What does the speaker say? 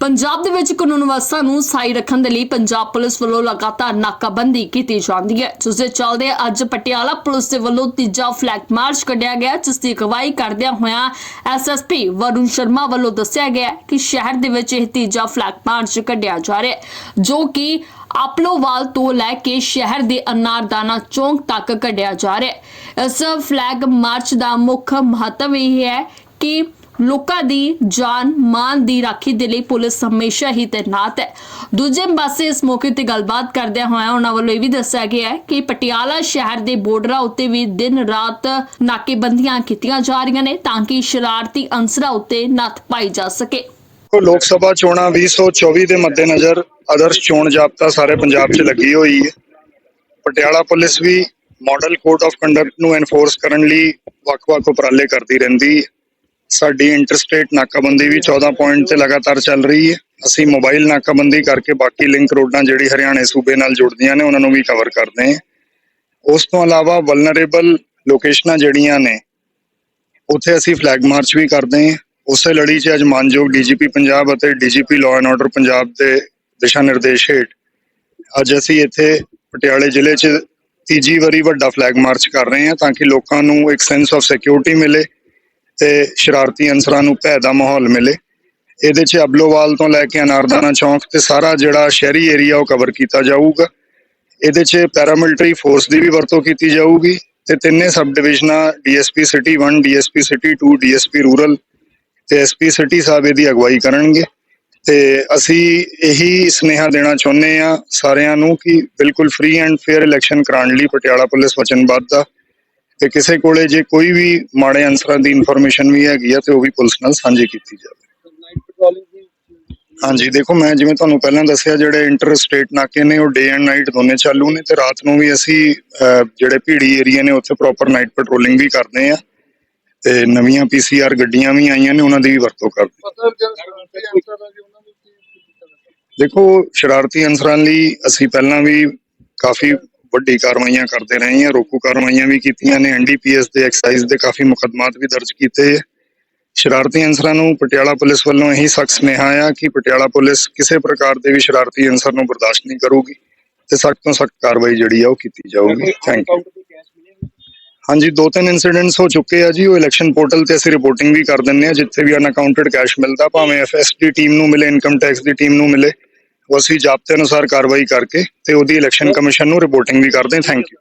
ਪੰਜਾਬ ਦੇ ਵਿੱਚ ਕਾਨੂੰਨ ਵਿਵਸਥਾ ਨੂੰ ਸਾਈ ਰੱਖਣ ਦੇ ਲਈ ਪੰਜਾਬ ਪੁਲਿਸ ਵੱਲੋਂ ਲਗਾਤਾਰ ਨਾਕਾਬੰਦੀ ਕੀਤੀ ਜਾਂਦੀ ਹੈ, ਜਿਸ ਦੇ ਚੱਲਦੇ ਅੱਜ ਪਟਿਆਲਾ ਪੁਲਿਸ ਦੇ ਵੱਲੋਂ ਤੀਜਾ ਫਲੈਗ ਮਾਰਚ ਕੱਢਿਆ ਗਿਆ, ਜਿਸ ਦੀ ਅਗਵਾਈ ਕਰਦਿਆਂ ਹੋਇਆਂ ਐਸਐਸਪੀ ਵਰੁਣ ਸ਼ਰਮਾ ਵੱਲੋਂ ਦੱਸਿਆ ਗਿਆ ਕਿ ਸ਼ਹਿਰ ਦੇ ਵਿੱਚ ਇਹ ਤੀਜਾ ਫਲੈਗ ਮਾਰਚ ਕੱਢਿਆ ਜਾ ਰਿਹਾ ਹੈ, ਜੋ ਕਿ ਆਪਲੋਵਾਲ ਤੋਂ ਲੈ ਕੇ ਸ਼ਹਿਰ ਦੇ ਅਨਾਰਦਾਨਾ ਚੌਂਕ ਤੱਕ ਕੱਢਿਆ ਜਾ ਰਿਹਾ ਹੈ। ਇਸ ਫਲੈਗ ਮਾਰਚ ਦਾ ਮੁੱਖ ਮਹੱਤਵ ਇਹ ਹੈ ਕਿ ਲੋਕਾਂ ਦੀ ਜਾਨ ਮਾਨ ਦੀ ਰਾਖੀ ਦੇ ਲਈ ਪੁਲਿਸ ਹਮੇਸ਼ਾ ਹੀ ਤੈਨਾਤ ਹੈ। ਦੂਜੇ ਪਾਸੇ ਇਸ ਮੌਕੇ ਤੇ ਗੱਲਬਾਤ ਕਰਦਿਆਂ ਹੋਇਆਂ ਉਹਨਾਂ ਵੱਲੋਂ ਇਹ ਵੀ ਦੱਸਿਆ ਗਿਆ ਹੈ ਕਿ ਪਟਿਆਲਾ ਸ਼ਹਿਰ ਦੇ ਬਾਰਡਰਾਂ ਉੱਤੇ ਵੀ ਦਿਨ ਰਾਤ ਨਾਕੇਬੰਦੀਆਂ ਕੀਤੀਆਂ ਜਾ ਰਹੀਆਂ ਨੇ ਤਾਂ ਕਿ ਸ਼ਰਾਰਤੀ ਅੰਸਰਾਂ ਉੱਤੇ ਨੱਥ ਪਾਈ ਜਾ ਸਕੇ। ਲੋਕ ਸਭਾ ਚੋਣਾਂ 2024 ਦੇ ਮੱਦੇਨਜ਼ਰ ਆਦਰਸ਼ ਚੋਣ ਜਾਬਤਾ ਸਾਰੇ ਪੰਜਾਬ 'ਚ ਲੱਗੀ ਹੋਈ ਹੈ। ਪਟਿਆਲਾ ਪੁਲਿਸ ਵੀ ਮਾਡਲ ਕੋਡ ਆਫ ਕੰਡਕਟ ਨੂੰ ਐਨਫੋਰਸ ਕਰਨ ਲਈ ਵੱਖ-ਵੱਖ ਉਪਰਾਲੇ ਕਰਦੀ ਰਹਿੰਦੀ ਹੈ। ਸਾਡੀ ਇੰਟਰਸਟੇਟ ਨਾਕਾਬੰਦੀ ਵੀ 14 ਪੁਆਇੰਟ ਤੇ ਲਗਾਤਾਰ ਚੱਲ ਰਹੀ ਹੈ। ਅਸੀਂ ਮੋਬਾਈਲ ਨਾਕਾਬੰਦੀ ਕਰਕੇ ਬਾਕੀ ਲਿੰਕ ਰੋਡਾਂ ਜਿਹੜੀ ਹਰਿਆਣੇ ਸੂਬੇ ਨਾਲ ਜੁੜਦੀਆਂ ਨੇ, ਉਹਨਾਂ ਨੂੰ ਵੀ ਕਵਰ ਕਰਦੇ ਹਾਂ। ਉਸ ਤੋਂ ਇਲਾਵਾ ਵਲਨਰੇਬਲ ਲੋਕੇਸ਼ਨਾਂ ਜਿਹੜੀਆਂ ਨੇ, ਉੱਥੇ ਅਸੀਂ ਫਲੈਗ ਮਾਰਚ ਵੀ ਕਰਦੇ ਹਾਂ। ਉਸੇ ਲੜੀ 'ਚ ਅੱਜ ਮਾਨਯੋਗ ਡੀਜੀਪੀ ਪੰਜਾਬ ਅਤੇ DGP law and order Punjab ਦੇ ਦਿਸ਼ਾ ਨਿਰਦੇਸ਼ ਹੇਠ ਅੱਜ ਅਸੀਂ ਇੱਥੇ ਪਟਿਆਲੇ ਜ਼ਿਲ੍ਹੇ 'ਚ ਤੀਜੀ ਵਾਰੀ ਵੱਡਾ ਫਲੈਗ ਮਾਰਚ ਕਰ ਰਹੇ ਹਾਂ ਤਾਂ ਕਿ ਲੋਕਾਂ ਨੂੰ ਇੱਕ ਸੈਂਸ ਆਫ ਸਿਕਿਉਰਿਟੀ ਮਿਲੇ। ਤੇ ਸ਼ਰਾਰਤੀ ਅਨਸਰਾਂ ਨੂੰ ਭੈ ਦਾ ਮਾਹੌਲ ਮਿਲੇ। ਇਹਦੇ 'ਚ ਅਬਲੋਵਾਲ ਤੋਂ ਲੈ ਕੇ ਅਨਾਰਦਾਨਾ ਚੌਂਕ ਤੇ ਸਾਰਾ ਜਿਹੜਾ ਸ਼ਹਿਰੀ ਏਰੀਆ ਉਹ ਕਵਰ ਕੀਤਾ ਜਾਊਗਾ। ਇਹਦੇ 'ਚ ਪੈਰਾਮਿਲਟਰੀ ਫੋਰਸ ਦੀ ਵੀ ਵਰਤੋਂ ਕੀਤੀ ਜਾਊਗੀ ਤੇ ਤਿੰਨੇ ਸਬ ਡਿਵੀਜ਼ਨਾਂ DSP city 1 DSP city 2 DSP rural ਤੇ ਐਸਪੀ ਸਿਟੀ ਸਾਹਿਬ ਇਹਦੀ ਅਗਵਾਈ ਕਰਨਗੇ। ਤੇ ਅਸੀਂ ਇਹੀ ਸੁਨੇਹਾ ਦੇਣਾ ਚਾਹੁੰਦੇ ਆ ਸਾਰਿਆਂ ਨੂੰ ਕਿ ਬਿਲਕੁਲ ਫ੍ਰੀ ਐਂਡ ਫੇਅਰ ਇਲੈਕਸ਼ਨ ਕਰਾਉਣ ਲਈ ਪਟਿਆਲਾ ਪੁਲਿਸ ਵਚਨਬੱਧ ਆ। ਤੇ ਕਿਸੇ ਕੋਲੇ ਜੇ ਕੋਈ ਵੀ ਮਾੜੇ ਅਨਸਰਾਂ ਦੀ ਇਨਫੋਰਮੇਸ਼ਨ ਵੀ ਹੈਗੀ ਆ ਤੇ ਉਹ ਵੀ ਪੁਲਿਸ ਨਾਲ ਸਾਂਝੀ ਕੀਤੀ ਜਾਵੇ। ਹਾਂਜੀ ਦੇਖੋ ਮੈਂ ਜਿਵੇਂ ਤੁਹਾਨੂੰ ਪਹਿਲਾਂ ਦੱਸਿਆ ਜਿਹੜੇ ਇੰਟਰ ਸਟੇਟ ਨਾਕੇ ਨੇ ਉਹ ਡੇ ਐਂਡ ਨਾਈਟ ਦੋਨੇ ਚਾਲੂ ਨੇ ਤੇ ਰਾਤ ਨੂੰ ਵੀ ਅਸੀਂ ਜਿਹੜੇ ਭੀੜੀ ਏਰੀਆ ਨੇ ਉੱਥੇ ਪ੍ਰੋਪਰ ਨਾਈਟ ਪੈਟਰੋਲਿੰਗ ਵੀ ਕਰਦੇ ਆ। ਤੇ ਨਵੀਆਂ ਪੀਸੀਆਰ ਗੱਡੀਆਂ ਵੀ ਆਈਆਂ ਨੇ ਉਹਨਾਂ ਦੀ ਵੀ ਵਰਤੋਂ ਕਰਦੇ ਸ਼ਰਾਰਤੀ ਅੰਸਰ ਦੇਖੋ ਸ਼ਰਾਰਤੀ ਅਨਸਰਾਂ ਲਈ ਅਸੀਂ ਪਹਿਲਾਂ ਵੀ ਕਾਫੀ ਵੱਡੀ ਕਾਰਵਾਈਆਂ ਕਰਦੇ ਰਹੇ ਹਾਂ, ਰੋਕੂ ਕਾਰਵਾਈਆਂ ਵੀ ਕੀਤੀਆਂ ਨੇ ਐਨਡੀਪੀਐਸ ਦੇ ਐਕਸਾਈਜ਼ ਦੇ ਕਾਫੀ ਮੁਕੱਦਮਾਤ ਵੀ ਦਰਜ ਕੀਤੇ ਸ਼ਰਾਰਤੀ ਅਨਸਰਾਂ ਨੂੰ ਪਟਿਆਲਾ ਪੁਲਿਸ ਵੱਲੋਂ ਇਹੀ ਸਖਤ ਸੁਨੇਹਾ ਆ ਕਿ ਪਟਿਆਲਾ ਪੁਲਿਸ ਕਿਸੇ ਪ੍ਰਕਾਰ ਦੇ ਵੀ ਸ਼ਰਾਰਤੀ ਅਨਸਰ ਨੂੰ ਬਰਦਾਸ਼ਤ ਨਹੀਂ ਕਰੂਗੀ ਤੇ ਸਖਤ ਤੋਂ ਸਖਤ ਕਾਰਵਾਈ ਜਿਹੜੀ ਆ ਉਹ ਕੀਤੀ ਜਾਊਗੀ। ਥੈਂਕ ਯੂ ਅਕਾਊਂਟ ਕੈਸ਼ ਹਾਂਜੀ, ਦੋ ਤਿੰਨ ਇਨਸੀਡੈਂਟਸ ਹੋ ਚੁੱਕੇ ਆ ਜੀ, ਉਹ ਇਲੈਕਸ਼ਨ ਪੋਰਟਲ ਤੇ ਅਸੀਂ ਰਿਪੋਰਟਿੰਗ ਵੀ ਕਰ ਦਿੰਨੇ ਆ ਜਿੱਥੇ ਵੀ ਅਨਅਕਾਊਂਟਡ ਕੈਸ਼ ਮਿਲਦਾ, ਭਾਵੇਂ ਐਫਐਸਡੀ ਟੀਮ ਨੂੰ ਮਿਲੇ ਇਨਕਮ ਟੈਕਸ ਦੀ ਟੀਮ ਨੂੰ ਮਿਲੇ। ਉਹ ਅਸੀਂ ਜਾਬਤੇ ਅਨੁਸਾਰ ਕਾਰਵਾਈ ਕਰਕੇ ਤੇ ਉਹਦੀ ਇਲੈਕਸ਼ਨ ਕਮਿਸ਼ਨ ਨੂੰ ਰਿਪੋਰਟਿੰਗ ਵੀ ਕਰਦੇ ਥੈਂਕ ਯੂ